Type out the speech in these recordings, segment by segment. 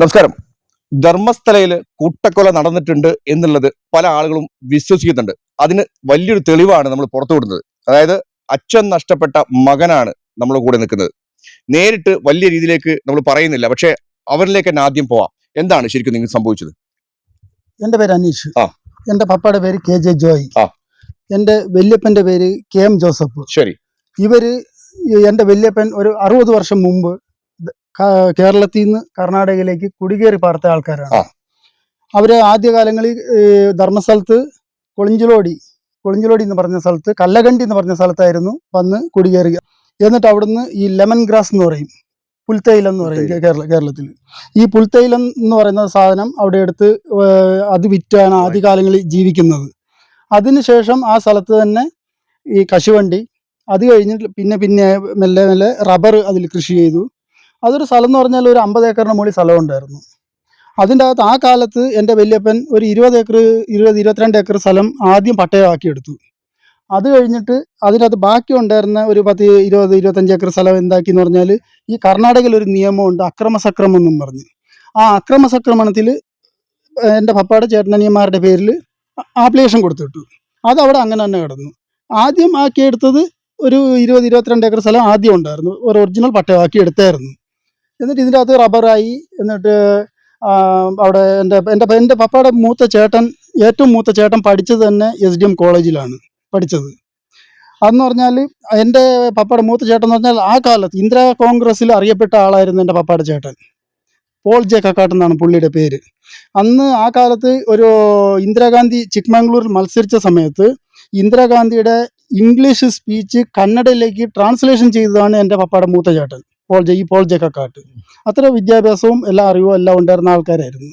നമസ്കാരം. ധർമ്മസ്ഥലയിൽ കൂട്ടക്കൊല നടന്നിട്ടുണ്ട് എന്നുള്ളത് പല ആളുകളും വിശ്വസിക്കുന്നുണ്ട്. അതിന് വലിയൊരു തെളിവാണ് നമ്മൾ പുറത്തു വിടുന്നത്. അതായത് അച്ഛൻ നഷ്ടപ്പെട്ട മകനാണ് നമ്മൾ കൂടെ നിൽക്കുന്നത്. നേരിട്ട് വലിയ രീതിയിലേക്ക് നമ്മൾ പറയുന്നില്ല. പക്ഷെ അവരിലേക്ക് തന്നെ ആദ്യം പോവാം. എന്താണ് ശരിക്കും നിങ്ങൾ സംഭവിച്ചത്? എന്റെ പേര് അനീഷ്. ആ. എന്റെ പപ്പയുടെ പേര് കെ ജെ ജോയ്. ആ. എന്റെ വല്യപ്പന്റെ പേര് കെ എം ജോസഫ്. ശരി. ഇവർ എന്റെ എന്റെ വല്യപ്പൻ ഒരു അറുപത് വർഷം മുമ്പ് കേരളത്തിൽ നിന്ന് കർണാടകയിലേക്ക് കുടികേറി പാർത്ത ആൾക്കാരാണ്. അവർ ആദ്യകാലങ്ങളിൽ ധർമ്മസ്ഥലത്ത് കൊളിഞ്ചിലോടി കൊളിഞ്ചിലോടി എന്ന് പറഞ്ഞ സ്ഥലത്ത് കല്ലകണ്ടി എന്ന് പറഞ്ഞ സ്ഥലത്തായിരുന്നു വന്ന് കുടികേറുക. എന്നിട്ട് അവിടുന്ന് ഈ ലെമൺ ഗ്രാസ് എന്ന് പറയും പുൽത്തൈലം എന്ന് പറയും കേരള കേരളത്തിൽ. ഈ പുൽത്തൈലം എന്ന് പറയുന്ന സാധനം അവിടെ എടുത്ത് അത് വിറ്റാണ് ആദ്യകാലങ്ങളിൽ ജീവിക്കുന്നത്. അതിനുശേഷം ആ സ്ഥലത്ത് തന്നെ ഈ കശുവണ്ടി അത് കഴിഞ്ഞിട്ട് പിന്നെ പിന്നെ മെല്ലെ മെല്ലെ റബ്ബർ അതിൽ കൃഷി ചെയ്തു. അതൊരു സ്ഥലം എന്ന് പറഞ്ഞാൽ ഒരു അമ്പത് ഏക്കറിന് മുകളിൽ സ്ഥലം ഉണ്ടായിരുന്നു അതിന്റെ അകത്ത് ആ കാലത്ത് എന്റെ വല്യപ്പൻ ഒരു ഇരുപത് ഏക്കർ ഇരുപത് ഇരുപത്തിരണ്ട് ഏക്കർ സ്ഥലം ആദ്യം പട്ടയമാക്കിയെടുത്തു. അത് കഴിഞ്ഞിട്ട് അതിനകത്ത് ബാക്കി ഉണ്ടായിരുന്ന ഒരു പത്ത് ഇരുപത് ഇരുപത്തഞ്ച് ഏക്കർ സ്ഥലം എന്താക്കി എന്ന് പറഞ്ഞാൽ ഈ കർണാടകയിൽ ഒരു നിയമമുണ്ട് അക്രമസക്രമം എന്നും പറഞ്ഞ്. ആ അക്രമസക്രമണത്തിൽ എന്റെ പപ്പയുടെ ചേട്ടനനിയന്മാരുടെ പേരിൽ ആപ്ലിക്കേഷൻ കൊടുത്തിട്ടു. അത് അവിടെ അങ്ങനെ തന്നെ കിടന്നു. ആദ്യം ആക്കി എടുത്തത് ഒരു ഇരുപത് ഇരുപത്തിരണ്ട് ഏക്കർ സ്ഥലം ആദ്യം ഉണ്ടായിരുന്നു. ഒരു ഒറിജിനൽ പട്ടയമാക്കി എടുത്തായിരുന്നു. എന്നിട്ട് ഇതിന്റെ അകത്ത് റബ്ബറായി എന്നിട്ട് അവിടെ എന്റെ എന്റെ എന്റെ പപ്പയുടെ മൂത്ത ചേട്ടൻ ഏറ്റവും മൂത്ത ചേട്ടൻ പഠിച്ചത് തന്നെ എസ് ഡി എം കോളേജിലാണ് പഠിച്ചത്. അതെന്ന് പറഞ്ഞാൽ എന്റെ പപ്പയുടെ മൂത്ത ചേട്ടൻ എന്ന് പറഞ്ഞാൽ ആ കാലത്ത് ഇന്ദിരാ കോൺഗ്രസ്സിൽ അറിയപ്പെട്ട ആളായിരുന്നു എന്റെ പപ്പയുടെ ചേട്ടൻ. പോൾ ജെ കക്കാട്ട് എന്നാണ് പുള്ളിയുടെ പേര്. അന്ന് ആ കാലത്ത് ഒരു ഇന്ദിരാഗാന്ധി ചിക്മംഗ്ലൂരിൽ മത്സരിച്ച സമയത്ത് ഇന്ദിരാഗാന്ധിയുടെ ഇംഗ്ലീഷ് സ്പീച്ച് കന്നഡയിലേക്ക് ട്രാൻസ്ലേഷൻ ചെയ്തതാണ് എന്റെ പപ്പയുടെ മൂത്ത ചേട്ടൻ. പോൾ ജെ ഈ പോൾ ജെ കക്കാട്ട് അത്ര വിദ്യാഭ്യാസവും എല്ലാ അറിവും എല്ലാം ഉണ്ടായിരുന്ന ആൾക്കാരായിരുന്നു.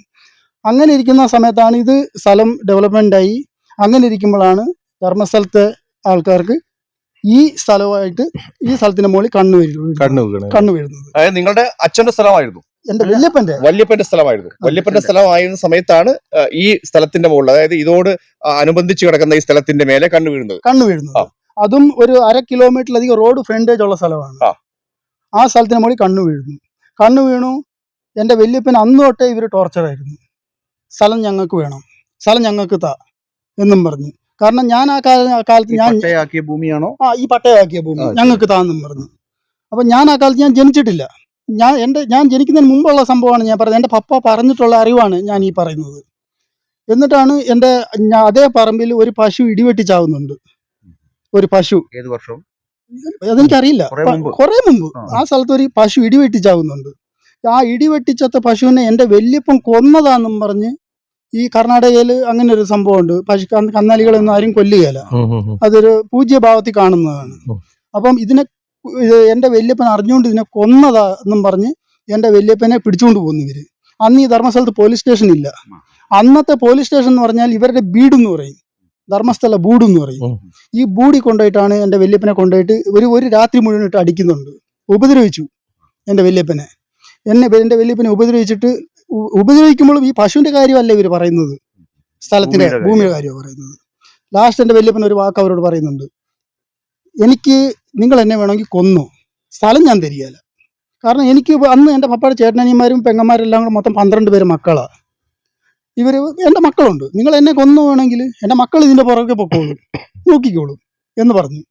അങ്ങനെ ഇരിക്കുന്ന സമയത്താണ് ഇത് സ്ഥലം ഡെവലപ്മെന്റ് ആയി. അങ്ങനെ ഇരിക്കുമ്പോഴാണ് ധർമ്മസ്ഥലത്തെ ആൾക്കാർക്ക് ഈ സ്ഥലമായിട്ട് ഈ സ്ഥലത്തിന്റെ മുകളിൽ കണ്ണു വീഴുന്നത്. കണ്ണു കണ്ണു വീഴുന്നത്. അതായത് നിങ്ങളുടെ അച്ഛന്റെ സ്ഥലമായിരുന്നു. എന്റെ വല്യപ്പന്റെ. വല്യപ്പന്റെ സ്ഥലമായിരുന്നു. വല്യപ്പന്റെ സ്ഥലമായിരുന്ന സമയത്താണ് ഈ സ്ഥലത്തിന്റെ മുകളിൽ അതായത് ഇതോട് അനുബന്ധിച്ച് കിടക്കുന്ന ഈ സ്ഥലത്തിന്റെ മേലെ കണ്ണു വീഴുന്നത്. കണ്ണു വീഴുന്നത്. അതും ഒരു അര കിലോമീറ്ററിലധികം റോഡ് ഫ്രണ്ടേജ് ഉള്ള സ്ഥലമാണ്. ആ. സ്ഥലത്തിന് മുകളിൽ കണ്ണു വീഴുന്നു. കണ്ണു വീണു. എന്റെ വല്യപ്പൻ അന്ന് തൊട്ടേ ഇവർ ടോർച്ചറായിരുന്നു സ്ഥലം ഞങ്ങൾക്ക് വേണം. സ്ഥലം ഞങ്ങൾക്ക് താ എന്നും പറഞ്ഞു. കാരണം ഞാൻ ആ കാല കാലത്ത് ഞാൻ പട്ടയാക്കിയ ഭൂമിയാണോ? ആ ഈ പട്ടയാക്കിയ ഭൂമി. ഞങ്ങൾക്ക് താന്നും പറഞ്ഞു. അപ്പൊ ഞാൻ ആ കാലത്ത് ഞാൻ ജനിച്ചിട്ടില്ല. ഞാൻ എന്റെ ഞാൻ ജനിക്കുന്നതിന് മുമ്പുള്ള സംഭവമാണ് ഞാൻ പറയുന്നത്. എന്റെ പപ്പ പറഞ്ഞിട്ടുള്ള അറിവാണ് ഞാൻ ഈ പറയുന്നത്. എന്നിട്ടാണ് എന്റെ അതേ പറമ്പിൽ ഒരു പശു ഇടിവെട്ടിച്ചാവുന്നുണ്ട്. ഒരു പശു. ഏത് വർഷം? അതെനിക്കറിയില്ല കുറേ മുമ്പ്. ആ. സ്ഥലത്ത് ഒരു പശു ഇടി വെട്ടിച്ചാകുന്നുണ്ട് ആ ഇടി ഇടിവെട്ടിച്ചത്ത പശുവിനെ എന്റെ വല്യപ്പം കൊന്നതാന്നും പറഞ്ഞ് ഈ കർണാടകയിൽ അങ്ങനെ ഒരു സംഭവമുണ്ട്. പശു കന്ന് കന്നാലികളൊന്നും ആരും കൊല്ലുകയല്ല. അതൊരു പൂജ്യഭാവത്തിൽ കാണുന്നതാണ്. അപ്പം ഇതിനെ എന്റെ എന്റെ വല്യപ്പൻ അറിഞ്ഞുകൊണ്ട് ഇതിനെ കൊന്നതാ എന്നും പറഞ്ഞ് എന്റെ വല്യപ്പനെ പിടിച്ചുകൊണ്ട് പോകുന്നു ഇവർ. അന്ന് ഈ ധർമ്മസ്ഥലത്ത് പോലീസ് സ്റ്റേഷൻ ഇല്ല അന്നത്തെ പോലീസ് സ്റ്റേഷൻ എന്ന് പറഞ്ഞാൽ ഇവരുടെ വീട് എന്ന് പറയും. ധർമ്മസ്ഥല ബൂഡ് എന്ന് പറയും. ഈ ബൂടി കൊണ്ടുപോയിട്ടാണ് എന്റെ വല്യപ്പനെ കൊണ്ടുപോയിട്ട് ഒരു ഒരു രാത്രി മുഴുവൻ ഇട്ട് അടിക്കുന്നുണ്ട്. ഉപദ്രവിച്ചു എന്റെ വല്യപ്പനെ. എന്നെ എന്റെ വല്യപ്പനെ ഉപദ്രവിച്ചിട്ട് ഉപദ്രവിക്കുമ്പോഴും ഈ പശുവിന്റെ കാര്യമല്ല ഇവർ പറയുന്നത്. സ്ഥലത്തിന്റെ ഭൂമിയുടെ കാര്യമാണ് പറയുന്നത്. ലാസ്റ്റ് എന്റെ വല്യപ്പൻ ഒരു വാക്ക് അവരോട് പറയുന്നുണ്ട്. എനിക്ക് നിങ്ങൾ എന്നെ വേണമെങ്കിൽ കൊന്നു. സ്ഥലം ഞാൻ തരികയില്ല. കാരണം എനിക്ക് അന്ന് എന്റെ പപ്പയുടെ ചേട്ടനനിയന്മാരും പെങ്ങന്മാരെല്ലാം കൂടെ മൊത്തം പന്ത്രണ്ട് പേര് മക്കളാ. ഇവർ എന്റെ മക്കളുണ്ട്. നിങ്ങൾ എന്നെ കൊന്നു വേണമെങ്കിൽ എന്റെ മക്കൾ ഇതിന്റെ പുറകെ പൊക്കോളും. നോക്കിക്കോളൂ എന്ന് പറഞ്ഞു.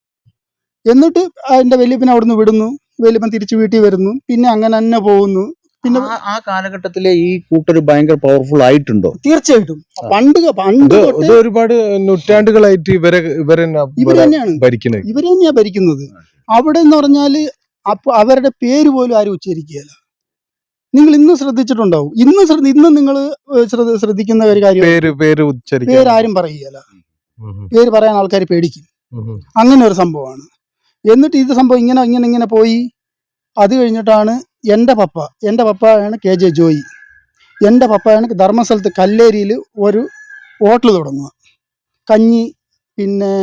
എന്നിട്ട് എന്റെ വലിയപ്പനെ അവിടുന്ന് വിടുന്നു. വലിയപ്പൻ തിരിച്ച് വീട്ടിൽ വരുന്നു. പിന്നെ അങ്ങനെ തന്നെ പോകുന്നു. പിന്നെ ആ- കാലഘട്ടത്തിലെ ഈ കൂട്ടർ ഭയങ്കര പവർഫുൾ ആയിട്ടുണ്ടോ? തീർച്ചയായിട്ടും. പണ്ട് പണ്ട് ഇത് ഒരുപാട് നൂറ്റാണ്ടുകളായിട്ട് ഇവരെ ഇവരെ ഇവർ തന്നെയാണ്. ഭരിക്കുന്നത് ഇവർ തന്നെയാണ് ഭരിക്കുന്നത്. അവിടെ എന്ന് പറഞ്ഞാൽ അപ്പൊ അവരുടെ പേര് പോലും ആരും ഉച്ചരിക്കുകയില്ല. നിങ്ങൾ ഇന്ന് ശ്രദ്ധിച്ചിട്ടുണ്ടാവും. ഇന്ന് ഇന്ന് നിങ്ങൾ ശ്രദ്ധിക്കുന്ന ഒരു കാര്യം പേര് പേര് പേര് ആരും പറയുകയില്ല പേര് പറയാൻ ആൾക്കാർ പേടിക്കും. അങ്ങനെ ഒരു സംഭവമാണ്. എന്നിട്ട് ഇത് സംഭവം ഇങ്ങനെ ഇങ്ങനെ ഇങ്ങനെ പോയി. അത് കഴിഞ്ഞിട്ടാണ് എന്റെ പപ്പ എന്റെ പപ്പയാണ് കെ ജെ ജോയി. എന്റെ പപ്പയാണ് ധർമ്മസ്ഥലത്ത് കല്ലേരിയിൽ ഒരു ഹോട്ടൽ തുടങ്ങുക. കഞ്ഞി പിന്നെ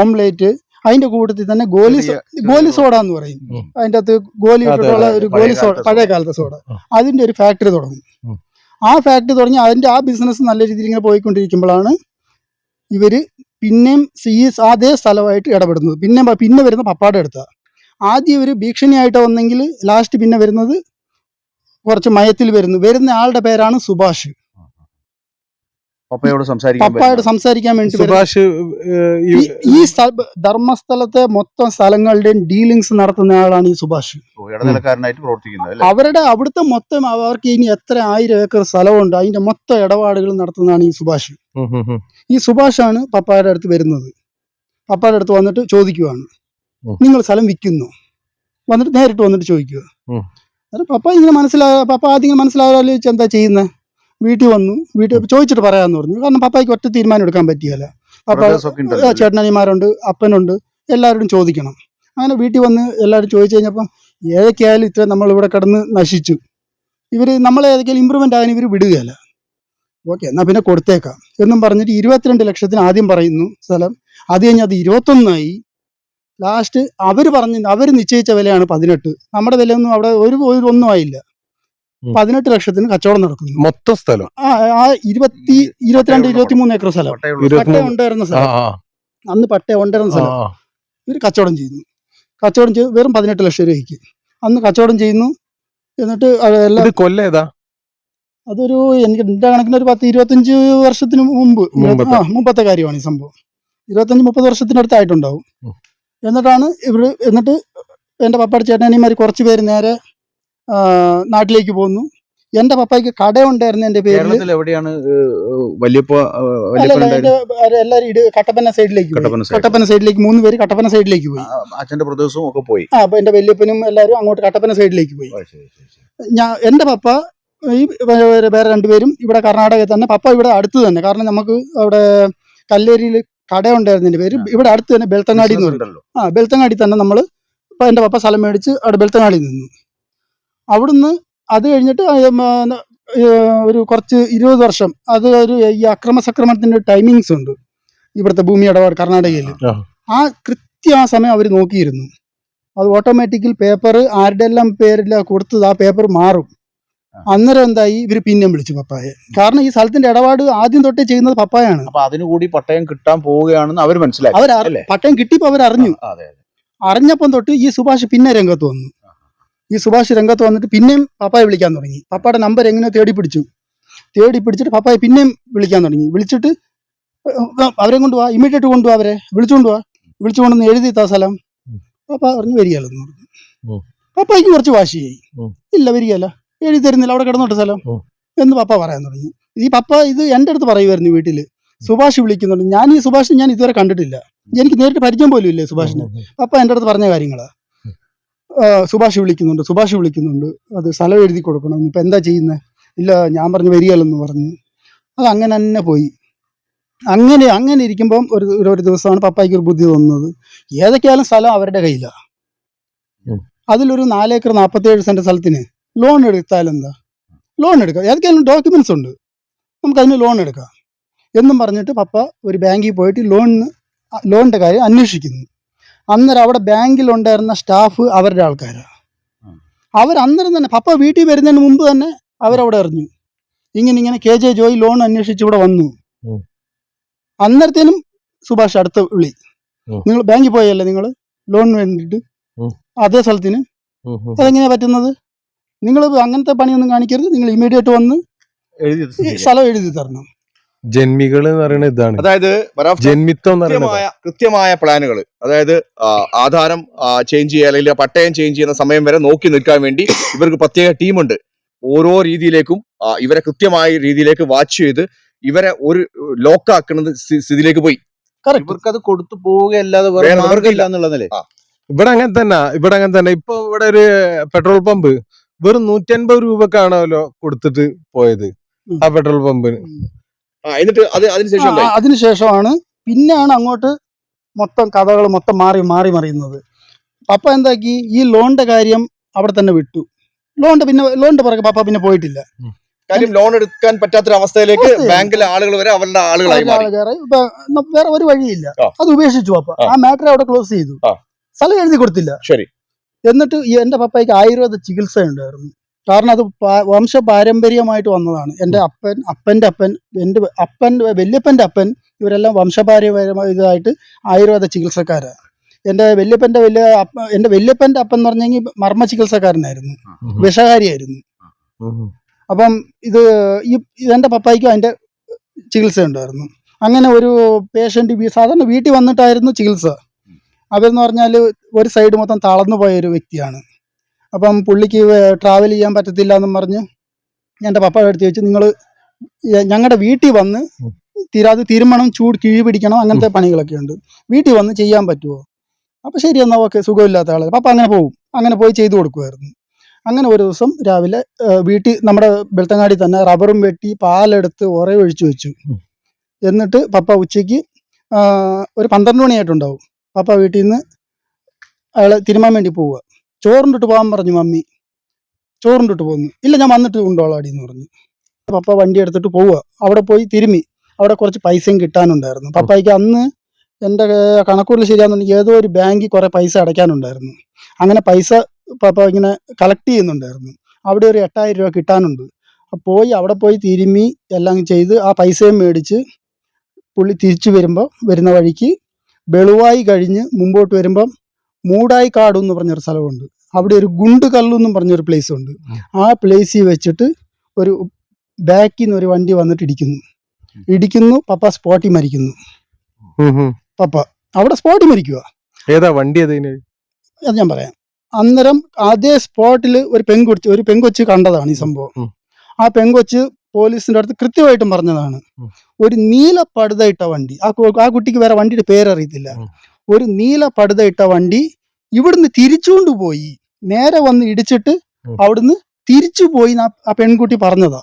ഓംലേറ്റ് അതിന്റെ കൂട്ടത്തിൽ തന്നെ ഗോലി ഗോലി സോഡ എന്ന് പറയും. അതിന്റെ അതിന്റെ അകത്ത് ഗോലി ഇട്ടിട്ടുള്ള ഒരു ഗോലി സോഡ. പഴയ കാലത്തെ സോഡ അതിന്റെ ഒരു ഫാക്ടറി തുടങ്ങി. ആ ഫാക്ടറി തുടങ്ങി അതിന്റെ ആ ബിസിനസ് നല്ല രീതിയിൽ ഇങ്ങനെ പോയിക്കൊണ്ടിരിക്കുമ്പോഴാണ് ഇവർ പിന്നെയും സി എസ് അതേ സ്ഥലമായിട്ട് ഇടപെടുന്നത്. പിന്നെ പിന്നെ വരുന്ന പപ്പാടെ എടുത്ത. ആദ്യം ഇവർ ഭീഷണിയായിട്ട് വന്നെങ്കിൽ ലാസ്റ്റ് പിന്നെ വരുന്നത് കുറച്ച് മയത്തിൽ വരുന്നു. വരുന്ന ആളുടെ പേരാണ് സുഭാഷ്. പപ്പയോട് സംസാരിക്കാൻ പപ്പായോട് സംസാരിക്കാൻ വേണ്ടി സുഭാഷ് ഈ ഈ- ഈ സ്ഥ- ധർമ്മസ്ഥലത്തെ മൊത്തം സ്ഥലങ്ങളുടെയും ഡീലിങ്സ് നടത്തുന്ന ആളാണ് ഈ സുഭാഷ്? ഇടനിലക്കാരനായിട്ട് പ്രവർത്തിക്കുന്നത് അവരുടെ അവിടുത്തെ മൊത്തം അവർക്ക് ഇനി എത്ര ആയിരം ഏക്കർ സ്ഥലമുണ്ട് അതിന്റെ മൊത്തം ഇടപാടുകൾ നടത്തുന്നതാണ് ഈ സുഭാഷ്. ഈ സുഭാഷാണ് പപ്പായുടെ അടുത്ത് വരുന്നത്. പപ്പായുടെ അടുത്ത് വന്നിട്ട് ചോദിക്കുവാണ്. നിങ്ങൾ സ്ഥലം വിൽക്കുന്നു. വന്നിട്ട് നേരിട്ട് വന്നിട്ട് ചോദിക്കുക പപ്പ ഇങ്ങനെ മനസ്സിലാ പപ്പ ആദ്യം ചോദിച്ചാൽ എന്താ ചെയ്യുന്നത് വീട്ടിൽ വന്നു വീട്ടിൽ ചോദിച്ചിട്ട് പറയാന്ന് പറഞ്ഞു. കാരണം പപ്പായ്ക്ക് ഒറ്റ തീരുമാനം എടുക്കാൻ പറ്റിയല്ല. പപ്പ ചേട്ടനനിമാരുണ്ട് അപ്പനുണ്ട് എല്ലാവരോടും ചോദിക്കണം. അങ്ങനെ വീട്ടിൽ വന്ന് എല്ലാവരും ചോദിച്ചു കഴിഞ്ഞപ്പോൾ ഏതൊക്കെയായാലും ഇത്ര നമ്മൾ ഇവിടെ കിടന്ന് നശിച്ചു. ഇവർ നമ്മളെ ഏതൊക്കെയാലും ഇമ്പ്രൂവ്മെന്റ് ആകാൻ ഇവർ വിടുകയല്ല. ഓക്കെ എന്നാൽ പിന്നെ കൊടുത്തേക്കാം. എന്നും പറഞ്ഞിട്ട് ഇരുപത്തിരണ്ട് ലക്ഷത്തിന് ആദ്യം പറയുന്നു സ്ഥലം. അത് കഴിഞ്ഞ് അത് ഇരുപത്തൊന്നായി. ലാസ്റ്റ് അവർ പറഞ്ഞ് അവർ നിശ്ചയിച്ച വിലയാണ് പതിനെട്ട്. നമ്മുടെ വിലയൊന്നും അവിടെ ഒരു ഒന്നും ആയില്ല. പതിനെട്ട് ലക്ഷത്തിന് കച്ചവടം നടക്കുന്നു. മൊത്തം സ്ഥലം. ആ ഇരുപത്തി ഇരുപത്തിരണ്ട് ഇരുപത്തി മൂന്ന് ഏക്കർ സ്ഥലം. പട്ടയ ഉണ്ടായിരുന്ന സ്ഥലം. അന്ന് പട്ടയ ഉണ്ടായിരുന്ന സ്ഥലം. ഇവർ കച്ചവടം ചെയ്യുന്നു. കച്ചവടം ചെയ്ത് വെറും പതിനെട്ട് ലക്ഷം രൂപയ്ക്ക്. അന്ന് കച്ചവടം ചെയ്യുന്നു. എന്നിട്ട് കൊല്ലേതാ എല്ലാം ഇത് കൊല്ലം ഏതാ? അതൊരു എനിക്ക് എന്റെ കണക്കിന് ഒരു പത്ത് ഇരുപത്തഞ്ച് വർഷത്തിന് മുമ്പ്. മുമ്പത്തെ. ആ മുമ്പത്തെ കാര്യമാണ് ഈ സംഭവം. ഇരുപത്തഞ്ച് മുപ്പത് വർഷത്തിനടുത്തായിട്ടുണ്ടാവും. എന്നിട്ടാണ് ഇവർ എന്നിട്ട് എന്റെ പപ്പയുടെ ചേട്ടനിമാർ കുറച്ച് പേര് നേരെ നാട്ടിലേക്ക് പോന്നു എന്റെ പപ്പായ്ക്ക് കട ഉണ്ടായിരുന്നു പേരിൽ. പേര് എവിടെയാണ് ഇട് കട്ടപ്പന സൈഡിലേക്ക്. കട്ടപ്പന സൈഡിലേക്ക് മൂന്ന് പേര് കട്ടപ്പന സൈഡിലേക്ക് പോയി. അച്ഛന്റെ പ്രദേശവും ഒക്കെ പോയി. ആ അപ്പൊ എന്റെ വല്യപ്പനും എല്ലാവരും അങ്ങോട്ട് കട്ടപ്പന സൈഡിലേക്ക് പോയി. ഞാൻ എന്റെ പപ്പ ഈ വേറെ രണ്ടുപേരും ഇവിടെ കർണാടകയിൽ തന്നെ. പപ്പ ഇവിടെ അടുത്ത് തന്നെ. കാരണം നമുക്ക് അവിടെ കല്ലേരിയിൽ കട ഉണ്ടായിരുന്നതിന്റെ പേര്. ഇവിടെ അടുത്ത് തന്നെ ബെൽത്തങ്ങാടി എന്ന് ആ ബെൽത്തങ്ങാടി തന്നെ നമ്മൾ എന്റെ പപ്പ സ്ഥലം മേടിച്ച് അവിടെ ബെൽത്തങ്ങാടി നിന്നു. അവിടുന്ന് അത് കഴിഞ്ഞിട്ട് ഒരു കുറച്ച് ഇരുപത് വർഷം അത് ഒരു ഈ അക്രമ സക്രമണത്തിന്റെ ടൈമിങ്സ് ഉണ്ട് ഇവിടുത്തെ ഭൂമി ഇടപാട് കർണാടകയിൽ ആ. കൃത്യ ആ സമയം അവർ നോക്കിയിരുന്നു. അത് ഓട്ടോമാറ്റിക്കൽ പേപ്പർ ആരുടെ എല്ലാം പേരില്ല കൊടുത്തത് ആ പേപ്പർ മാറും. അന്നേരം എന്തായി? ഇവർ പിന്നെയും വിളിച്ചു പപ്പായെ. കാരണം ഈ സ്ഥലത്തിന്റെ ഇടപാട് ആദ്യം തൊട്ടേ ചെയ്യുന്നത് പപ്പായാണ്. അപ്പൊ അതിനുകൂടി പട്ടയം കിട്ടാൻ പോവുകയാണെന്ന് അവർ മനസ്സിലായി അവർ? പട്ടയം കിട്ടിയപ്പോ അവർ അറിഞ്ഞു. അറിഞ്ഞപ്പം തൊട്ട് ഈ സുഭാഷ് പിന്നെ രംഗത്ത് വന്നു. ഈ സുഭാഷ് രംഗത്ത് വന്നിട്ട് പിന്നെയും പപ്പായെ വിളിക്കാൻ തുടങ്ങി. പപ്പയുടെ നമ്പർ എങ്ങനെ തേടി പിടിച്ചു തേടി പിടിച്ചിട്ട് പപ്പായെ പിന്നെയും വിളിക്കാൻ തുടങ്ങി. വിളിച്ചിട്ട് അവരെ കൊണ്ടുപോവാ ഇമ്മീഡിയറ്റ് കൊണ്ടുപോവാ അവരെ. വിളിച്ചുകൊണ്ട് പോവാ വിളിച്ചുകൊണ്ടൊന്ന് എഴുതി താ സ്ഥലം. പപ്പ പറഞ്ഞു വരികയല്ലെന്ന് പറഞ്ഞു. പപ്പായ്ക്ക് കുറച്ച് വാശിയായി. ഇല്ല വരികയല്ല. എഴുതി തരുന്നില്ല. അവിടെ കിടന്നോട്ട് സ്ഥലം. എന്ന് പപ്പ പറയാൻ തുടങ്ങി. ഈ പപ്പ ഇത് എന്റെ അടുത്ത് പറയുമായിരുന്നു വീട്ടിൽ സുഭാഷ് വിളിക്കുന്നുണ്ട്. ഞാൻ ഈ സുഭാഷിനെ ഞാൻ ഇതുവരെ കണ്ടിട്ടില്ല. എനിക്ക് നേരിട്ട് പരിചയം പോലും ഇല്ലേ സുഭാഷിന്? പപ്പ എന്റെ അടുത്ത് പറഞ്ഞ കാര്യങ്ങളാ. ആ, സുഭാഷ് വിളിക്കുന്നുണ്ട് സുഭാഷ് വിളിക്കുന്നുണ്ട്. അത് സ്ഥലം എഴുതി കൊടുക്കണം. ഇപ്പം എന്താ ചെയ്യുന്നത് ഇല്ല ഞാൻ പറഞ്ഞു വരികയല്ലെന്ന് പറഞ്ഞു. അത് അങ്ങനെ തന്നെ പോയി. അങ്ങനെ അങ്ങനെ ഇരിക്കുമ്പം ഒരു ഒരു- ദിവസമാണ് പപ്പായ്ക്ക് ഒരു ബുദ്ധി തോന്നുന്നത്. ഏതൊക്കെയാലും സ്ഥലം അവരുടെ കയ്യിലാണ്. അതിലൊരു നാലേക്കർ നാൽപ്പത്തേഴ് സെന്റ് സ്ഥലത്തിന് ലോൺ എടുത്താൽ എന്താ? ലോൺ എടുക്കാം. ഏതൊക്കെയാലും ഡോക്യുമെന്റ്സ് ഉണ്ട്. നമുക്കതിന് ലോൺ എടുക്കാം. എന്നും പറഞ്ഞിട്ട് പപ്പ ഒരു ബാങ്കിൽ പോയിട്ട് ലോണിന് ലോണിന്റെ കാര്യം അന്വേഷിക്കുന്നു. അന്നേരം അവിടെ ബാങ്കിൽ ഉണ്ടായിരുന്ന സ്റ്റാഫ് അവരുടെ ആൾക്കാരാണ്. അവർ അന്നേരം തന്നെ പപ്പ വീട്ടിൽ വരുന്നതിന് മുമ്പ് തന്നെ അവരവിടെ അറിഞ്ഞു ഇങ്ങനെ ഇങ്ങനെ കെ ജെ ജോയി ലോൺ അന്വേഷിച്ച് ഇവിടെ വന്നു. അന്നേരത്തേനും സുഭാഷ് അടുത്ത വിളി. നിങ്ങൾ ബാങ്കിൽ പോയല്ലേ നിങ്ങൾ? ലോൺ വേണ്ടിയിട്ട് അതേ സ്ഥലത്തിന്. അതെങ്ങനെയാ പറ്റുന്നത്? നിങ്ങൾ അങ്ങനത്തെ പണിയൊന്നും കാണിക്കരുത്. നിങ്ങൾ ഇമ്മീഡിയറ്റ് വന്ന്. സ്ഥലം എഴുതി തരണം. ജന്മികൾ എന്ന് പറയുന്നത് ഇതാണ്. അതായത് ജന്മിത്വം എന്ന് പറയുന്നത് കൃത്യമായ കൃത്യമായ പ്ലാനുകൾ അതായത് ആ, ആധാരം ചേഞ്ച് ചെയ്യുക അല്ലെങ്കിൽ പട്ടയം ചേഞ്ച് ചെയ്യുന്ന സമയം വരെ നോക്കി നിൽക്കാൻ വേണ്ടി ഇവർക്ക് പ്രത്യേക ടീമുണ്ട്. ഓരോ രീതിയിലേക്കും ആ, ഇവരെ കൃത്യമായ രീതിയിലേക്ക് വാച്ച് ചെയ്ത് ഇവരെ ഒരു ലോക്കാക്കുന്ന സ്ഥിതിയിലേക്ക് പോയി. ഇവർക്ക് ഇവർക്കത് കൊടുത്തു പോവുകയല്ലാതെ വേറെ മാർഗമില്ല ഇവിടെ അങ്ങനെ തന്നെ ഇവിടെ അങ്ങനെ തന്നെ. ഇപ്പൊ ഇവിടെ ഒരു പെട്രോൾ പമ്പ് വെറും നൂറ്റൻപത് രൂപക്കാണല്ലോ കൊടുത്തിട്ട് പോയത്. ആ പെട്രോൾ പമ്പിന് എന്നിട്ട് അത് അതിനുശേഷം എന്തായി? അതിനുശേഷമാണ് പിന്നെയാണ് അങ്ങോട്ട് മൊത്തം കഥകൾ മൊത്തം മാറി മാറി മറിയുന്നത്. പപ്പ എന്താക്കി? ഈ ലോണിന്റെ കാര്യം അവിടെ തന്നെ വിട്ടു. ലോണിന്റെ പിന്നെ ലോണിന്റെ പുറകെ പപ്പ പിന്നെ പോയിട്ടില്ല. കാര്യം ലോൺ എടുക്കാൻ പറ്റാത്തൊരവസ്ഥയിലേക്ക് ബാങ്കിലെ ആളുകൾ വരെ അവരുടെ ആളുകളായി. വേറെ ഒരു വഴിയില്ല. അത് ഉപേക്ഷിച്ചു പപ്പ. ആ. മാറ്റർ അവിടെ ക്ലോസ് ചെയ്തു. സ്ഥലം എഴുതി കൊടുത്തില്ല. ശരി. എന്നിട്ട് ഈ എന്റെ പപ്പയ്ക്ക് ആയുർവേദ ചികിത്സ ഉണ്ടായിരുന്നു കാരണം അത് വംശ പാരമ്പര്യമായിട്ട് വന്നതാണ്. എന്റെ അപ്പൻ അപ്പന്റെ അപ്പൻ എന്റെ അപ്പൻ വല്യപ്പന്റെ അപ്പൻ ഇവരെല്ലാം വംശപാരമ്പര്യമായി ഇതായിട്ട് ആയുർവേദ ചികിത്സക്കാരാണ്. എന്റെ വല്യപ്പന്റെ വലിയ അപ്പ എന്റെ വല്യപ്പന്റെ അപ്പൻ എന്ന് പറഞ്ഞെങ്കിൽ മർമ്മ ചികിത്സക്കാരനായിരുന്നു. വിഷകാരിയായിരുന്നു. അപ്പം ഇത് ഈ എന്റെ പപ്പായ്ക്കും അതിന്റെ ചികിത്സ ഉണ്ടായിരുന്നു. അങ്ങനെ ഒരു പേഷ്യന്റ് സാധാരണ വീട്ടിൽ വന്നിട്ടായിരുന്നു ചികിത്സ. അവരെന്ന് പറഞ്ഞാൽ ഒരു സൈഡ് മൊത്തം തളർന്നു പോയ ഒരു വ്യക്തിയാണ്. അപ്പം പുള്ളിക്ക് ട്രാവൽ ചെയ്യാൻ പറ്റത്തില്ല എന്നും പറഞ്ഞ് എന്റെ പപ്പ എടുത്ത് വെച്ച് നിങ്ങൾ ഞങ്ങളുടെ വീട്ടിൽ വന്ന് തീരാതെ തിരുമണം ചൂട് കിഴി പിടിക്കണം അങ്ങനത്തെ പണികളൊക്കെ ഉണ്ട്. വീട്ടിൽ വന്ന് ചെയ്യാൻ പറ്റുമോ അപ്പോൾ ശരി എന്നാൽ ഓക്കെ സുഖമില്ലാത്ത ആളെ. പപ്പ അങ്ങനെ പോകും അങ്ങനെ പോയി ചെയ്തു കൊടുക്കുമായിരുന്നു. അങ്ങനെ ഒരു ദിവസം രാവിലെ വീട്ടിൽ നമ്മുടെ വെളുത്തങ്ങാടി തന്നെ റബ്ബറും വെട്ടി പാലെടുത്ത് ഉറ ഒഴിച്ചു വെച്ചു എന്നിട്ട് പപ്പ ഉച്ചയ്ക്ക് ഒരു പന്ത്രണ്ട് മണിയായിട്ടുണ്ടാവും. പപ്പ വീട്ടിൽ നിന്ന് അയാളെ തിരുമാൻ വേണ്ടി പോവുക. ചോറുണ്ടിട്ട് പോകാൻ പറഞ്ഞു മമ്മി ചോറുണ്ടിട്ട് പോകുന്നു ഇല്ല ഞാൻ വന്നിട്ട് കൊണ്ടോളാടി എന്ന് പറഞ്ഞു. പപ്പ വണ്ടി എടുത്തിട്ട് പോവുക. അവിടെ പോയി തിരുമി അവിടെ കുറച്ച് പൈസയും കിട്ടാനുണ്ടായിരുന്നു. പപ്പായ്ക്ക് അന്ന് എന്റെ കണക്കൂറിൽ ശരിയാണെന്നുണ്ടെങ്കിൽ ഏതോ ഒരു ബാങ്കിൽ കുറേ പൈസ അടയ്ക്കാനുണ്ടായിരുന്നു. അങ്ങനെ പൈസ പപ്പ ഇങ്ങനെ കളക്ട് ചെയ്യുന്നുണ്ടായിരുന്നു. അവിടെ ഒരു എട്ടായിരം രൂപ കിട്ടാനുണ്ട്. പോയി അവിടെ പോയി തിരുമ്മി എല്ലാം ചെയ്ത് ആ പൈസയും മേടിച്ച് പുള്ളി തിരിച്ചു വരുമ്പോൾ വരുന്ന വഴിക്ക് വെളുവായി കഴിഞ്ഞ് മുമ്പോട്ട് വരുമ്പം മൂടായി കാട് എന്ന് പറഞ്ഞൊരു സ്ഥലമുണ്ട്. അവിടെ ഒരു ഗുണ്ട് കല്ലു എന്നും പറഞ്ഞൊരു പ്ലേസ് ഉണ്ട് ആ പ്ലേസിൽ വെച്ചിട്ട് ഒരു ബാക്കിൽ നിന്ന് ഒരു വണ്ടി വന്നിട്ട് ഇടിക്കുന്നു. ഇടിക്കുന്നു പപ്പ സ്പോട്ടി മരിക്കുന്നു. പപ്പ അവിടെ സ്പോട്ടിൽ മരിക്കുക ഏതാ വണ്ടി അത് ഞാൻ പറയാം. അന്നേരം അതേ സ്പോട്ടിൽ ഒരു പെങ്കൊച്ച് ഒരു പെങ്കൊച്ച് കണ്ടതാണ് ഈ സംഭവം. ആ പെങ്കൊച്ച് പോലീസിന്റെ അടുത്ത് കൃത്യമായിട്ടും പറഞ്ഞതാണ്. ഒരു നീല പടുത ഇട്ട വണ്ടി. ആ ആ കുട്ടിക്ക് വേറെ വണ്ടിയുടെ പേരറിയത്തില്ല. ഒരു നീല പടുത ഇട്ട വണ്ടി ഇവിടുന്ന് തിരിച്ചുകൊണ്ട് പോയി. നേരെ വന്ന് ഇടിച്ചിട്ട്. അവിടുന്ന് തിരിച്ചു പോയി ആ- പെൺകുട്ടി പറഞ്ഞതാ.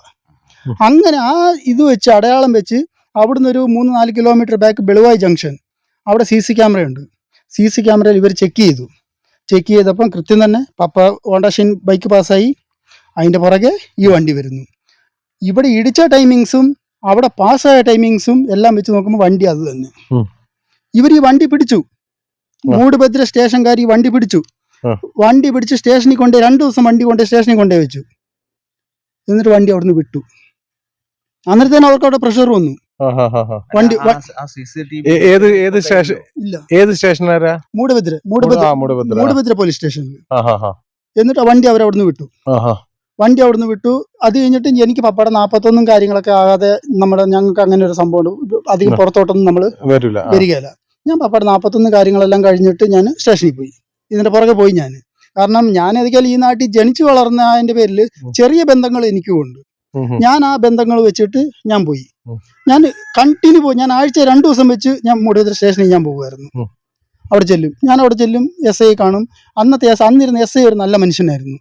അങ്ങനെ ആ ഇത് വെച്ച് അടയാളം വെച്ച് അവിടുന്ന് ഒരു മൂന്ന് നാല് കിലോമീറ്റർ ബാക്ക് ബെളുവായി ജംഗ്ഷൻ അവിടെ സി സി ക്യാമറയുണ്ട് സി സി ക്യാമറയിൽ ഇവർ ചെക്ക് ചെയ്തു. ചെക്ക് ചെയ്തപ്പം കൃത്യം തന്നെ പപ്പ ഓണ്ടാഷൻ ബൈക്ക് പാസ്സായി അതിന്റെ പുറകെ ഈ വണ്ടി വരുന്നു. ഇവിടെ ഇടിച്ച ടൈമിങ്സും അവിടെ പാസ്സായ ടൈമിങ്സും എല്ലാം വെച്ച് നോക്കുമ്പോൾ വണ്ടി അത് തന്നെ. ഇവർ ഈ വണ്ടി പിടിച്ചു. സ്റ്റേഷൻകാർ ഈ വണ്ടി പിടിച്ചു. വണ്ടി പിടിച്ച് സ്റ്റേഷനിൽ കൊണ്ടേ രണ്ടു ദിവസം വണ്ടി കൊണ്ട് സ്റ്റേഷനിൽ കൊണ്ടേ വെച്ചു. എന്നിട്ട് വണ്ടി അവിടുന്ന് വിട്ടു. അന്നേരത്തേന് അവർക്ക് അവിടെ പ്രഷർ വന്നു. വണ്ടി ഏത് ഏത് സ്റ്റേഷൻ ഇല്ല ഏത് സ്റ്റേഷനാരാ? മൂടുഭദ്ര മൂടുഭദ്ര ആ മൂടുഭദ്ര മൂടുഭദ്ര പോലീസ് ഹാ എന്നിട്ട് ആ വണ്ടി അവരവിടുന്ന് വിട്ടു. വണ്ടി അവിടുന്ന് വിട്ടു. അത് കഴിഞ്ഞിട്ട് എനിക്ക് പപ്പയുടെ നാപ്പത്തൊന്നും കാര്യങ്ങളൊക്കെ ആകാതെ നമ്മുടെ ഞങ്ങൾക്ക് അങ്ങനെ ഒരു സംഭവം അധികം. പുറത്തോട്ടൊന്നും നമ്മൾ. വരികയില്ല. ഞാൻ പപ്പാട് നാൽപ്പത്തൊന്ന് കാര്യങ്ങളെല്ലാം കഴിഞ്ഞിട്ട് ഞാൻ സ്റ്റേഷനിൽ പോയി. ഇതിന്റെ പുറകെ പോയി ഞാൻ കാരണം ഞാൻ ഏതൊക്കെയാലും ഈ നാട്ടിൽ ജനിച്ചു വളർന്ന അതിന്റെ പേരിൽ ചെറിയ ബന്ധങ്ങൾ എനിക്കും ഉണ്ട്. ഉം. ഉം. ഞാൻ ആ ബന്ധങ്ങൾ വെച്ചിട്ട് ഞാൻ പോയി. ഞാൻ കണ്ടിന്യൂ പോയി. ഞാൻ ആഴ്ച രണ്ടു ദിവസം വെച്ച് ഞാൻ മൂടുപുത്ര സ്റ്റേഷനിൽ ഞാൻ പോകുമായിരുന്നു. അവിടെ ചെല്ലും. ഞാൻ അവിടെ ചെല്ലും. എസ് ഐ കാണും. അന്നത്തെ എസ് അന്നിരുന്ന എസ് ഐ ഒരു നല്ല മനുഷ്യനായിരുന്നു.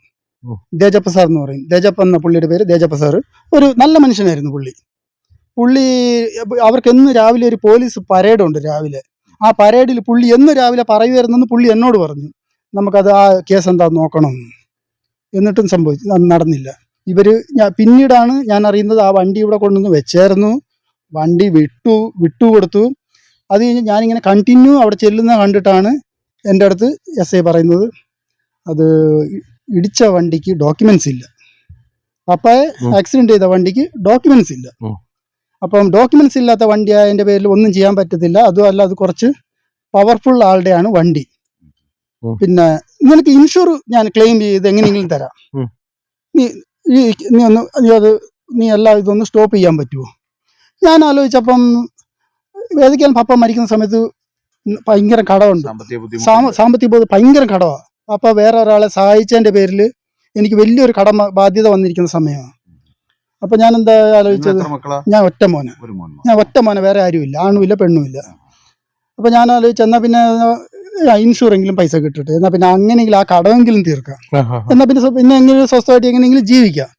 ദേജപ്പ സാർ എന്ന് പറയും. ദേജപ്പ എന്ന പുള്ളിയുടെ പേര് ദേജപ്പ സാർ ഒരു നല്ല മനുഷ്യനായിരുന്നു പുള്ളി. പുള്ളി അവർക്ക് എന്ന് രാവിലെ ഒരു പോലീസ് പരേഡുണ്ട് രാവിലെ. ആ പരേഡിൽ പുള്ളി എന്ന് രാവിലെ പറയുമായിരുന്നെന്ന് പുള്ളി എന്നോട് പറഞ്ഞു. നമുക്കത് ആ കേസ് എന്താ നോക്കണം. എന്നിട്ടും സംഭവിച്ചു നടന്നില്ല. ഇവർ ഞാൻ പിന്നീടാണ് ഞാൻ അറിയുന്നത് ആ വണ്ടി ഇവിടെ കൊണ്ടുവന്ന് വെച്ചായിരുന്നു. വണ്ടി വിട്ടു വിട്ടു കൊടുത്തു. അത് കഴിഞ്ഞ് ഞാനിങ്ങനെ കണ്ടിന്യൂ അവിടെ ചെല്ലുന്ന കണ്ടിട്ടാണ് എന്റെ അടുത്ത് എസ് ഐ പറയുന്നത്. അത് ഇടിച്ച വണ്ടിക്ക് ഡോക്യുമെന്റ്സ് ഇല്ല. ഉം. ആക്സിഡന്റ് ചെയ്ത വണ്ടിക്ക് ഡോക്യുമെന്റ്സ് ഇല്ല. അപ്പം ഡോക്യുമെന്റ്സ് ഇല്ലാത്ത വണ്ടി അതിന്റെ പേരിൽ ഒന്നും ചെയ്യാൻ പറ്റത്തില്ല. അതുമല്ല അത് കുറച്ച് പവർഫുൾ ആളുടെയാണ് വണ്ടി. പിന്നെ നിനക്ക് ഇൻഷുർ ഞാൻ ക്ലെയിം ചെയ്ത് എങ്ങനെയെങ്കിലും തരാം. നീ നീ ഒന്ന് നീ അത് നീ എല്ലാം ഇതൊന്ന് സ്റ്റോപ്പ് ചെയ്യാൻ പറ്റുമോ? ഞാൻ ആലോചിച്ചപ്പം ഏതൊക്കെയാണ് പപ്പ മരിക്കുന്ന സമയത്ത് ഭയങ്കര കടമുണ്ട്. സാമ- സാമ്പത്തിക ബോധം ഭയങ്കര കടമാണ് അപ്പൊ വേറെ ഒരാളെ സഹായിച്ചതിന്റെ പേരിൽ എനിക്ക് വലിയൊരു കടമ ബാധ്യത വന്നിരിക്കുന്ന സമയമാണ്. അപ്പൊ ഞാൻ എന്താ ആലോചിച്ചത് ഞാൻ ഒറ്റ മോനെ. ഞാൻ ഒറ്റ മോനെ വേറെ ആരുമില്ല. ആണുമില്ല പെണ്ണുമില്ല. അപ്പൊ ഞാൻ ആലോചിച്ചു എന്നാ പിന്നെ ഇൻഷുറെങ്കിലും പൈസ കിട്ടട്ടെ. എന്നാ പിന്നെ അങ്ങനെയെങ്കിലും ആ കടമെങ്കിലും തീർക്കാം. എന്നാ പിന്നെ പിന്നെ എങ്ങനെ സ്വസ്ഥമായിട്ട് എങ്ങനെയെങ്കിലും ജീവിക്കാം.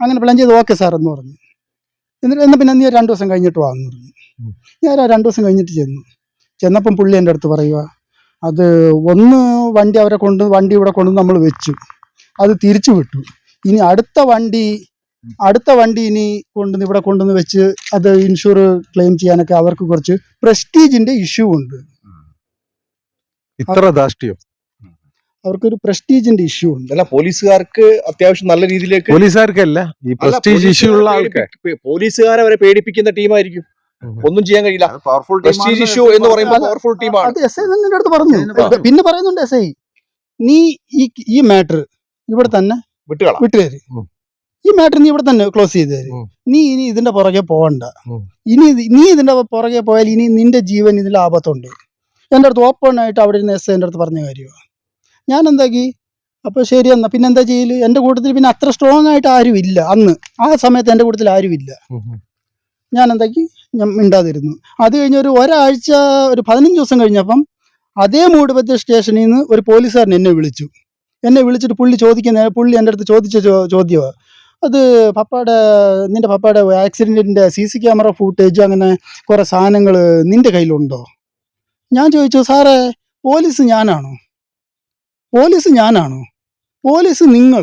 അങ്ങനെ പ്ലാൻ ചെയ്ത് ഓക്കെ സാർ എന്ന് പറഞ്ഞു. എന്നിട്ട് എന്നാ പിന്നെ നീ രണ്ടു ദിവസം കഴിഞ്ഞിട്ട് വാ എന്ന് പറഞ്ഞു. ഞാൻ ആ രണ്ടു ദിവസം കഴിഞ്ഞിട്ട് ചെന്നു. ചെന്നപ്പം പുള്ളി എന്റെ അടുത്ത് പറയുക അത് ഒന്ന് വണ്ടി അവരെ കൊണ്ട് വണ്ടി ഇവിടെ കൊണ്ട് നമ്മൾ വെച്ചു. അത് തിരിച്ചു വിട്ടു. ഇനി അടുത്ത വണ്ടി അടുത്ത വണ്ടി ഇനി കൊണ്ടുവന്ന് ഇവിടെ കൊണ്ടുവന്ന് വെച്ച് അത് ഇൻഷുർ ക്ലെയിം ചെയ്യാനൊക്കെ അവർക്ക് കുറച്ച് പ്രസ്റ്റീജിന്റെ ഇഷ്യൂ ഉണ്ട്. ഇത്ര ദാഷ്ട്യം അവർക്കൊരു പ്രസ്റ്റീജിന്റെ ഇഷ്യൂ ഉണ്ട്. അല്ല പോലീസുകാർക്ക് അത്യാവശ്യം നല്ല രീതിയിലേക്ക് പോലീസുകാർക്കല്ല ഈ പ്രസ്റ്റീജ് ഇഷ്യൂ ഉള്ള പോലീസുകാരെ ആൾക്കാർ. പോലീസുകാരെ അവരെ പേടിപ്പിക്കുന്ന ടീമായിരിക്കും. ഒന്നും ചെയ്യാൻ കഴിയില്ല. പവർഫുൾ പ്രസ്റ്റീജ് ഇഷ്യൂ എന്ന് പറയുമ്പോൾ പവർഫുൾ ടീമാണ് അത് എസ് ഐ നിന്റെ അടുത്ത് പറഞ്ഞു. പിന്നെ പറയുന്നുണ്ട് എസ് ഐ നീ ഈ ഈ മാറ്റർ ഇവിടെ തന്നെ വിട്ടുകളാം. വിട്ടുകയറി ഉം. ഈ മാറ്റർ നീ ഇവിടെ തന്നെ ക്ലോസ് ചെയ്ത് തരും. നീ ഇനി ഇതിന്റെ പുറകെ പോകണ്ട ഇനി നീ ഇതിന്റെ പുറകെ പോയാൽ ഇനി നിന്റെ ജീവൻ ഇതിൽ ആപത്തുണ്ട്. എന്റെ അടുത്ത് ഓപ്പൺ ആയിട്ട് അവിടെ ഇരുന്ന് എസ് എന്റെ അടുത്ത് പറഞ്ഞ കാര്യമാണ് ഞാൻ എന്താക്കി? അപ്പോൾ ശരി എന്നാ. പിന്നെ എന്താ ചെയ്യൽ? എന്റെ കൂട്ടത്തിൽ പിന്നെ അത്ര സ്ട്രോങ് ആയിട്ട് ആരും ഇല്ല അന്ന്. ആ സമയത്ത് എന്റെ കൂട്ടത്തിൽ ആരും ഇല്ല. ഞാൻ എന്താക്കി? ഞാൻ മിണ്ടാതിരുന്നു. അത് കഴിഞ്ഞ ഒരു ഒരാഴ്ച ഒരു പതിനഞ്ച് ദിവസം കഴിഞ്ഞപ്പം അതേ മൂടുപത്തി സ്റ്റേഷനിൽ നിന്ന് ഒരു പോലീസുകാരൻ എന്നെ വിളിച്ചു. എന്നെ വിളിച്ചിട്ട് പുള്ളി ചോദിക്കുന്ന പുള്ളി എന്റെ അടുത്ത് ചോദിച്ച ചോദ്യമാണ് അത് പപ്പയുടെ നിന്റെ പപ്പയുടെ ആക്സിഡന്റിന്റെ സി സി ക്യാമറ ഫൂട്ടേജ് അങ്ങനെ കുറേ സാധനങ്ങൾ നിന്റെ കയ്യിലുണ്ടോ? ഞാൻ ചോദിച്ചു സാറേ പോലീസ് ഞാനാണോ? പോലീസ് ഞാനാണോ? പോലീസ് നിങ്ങൾ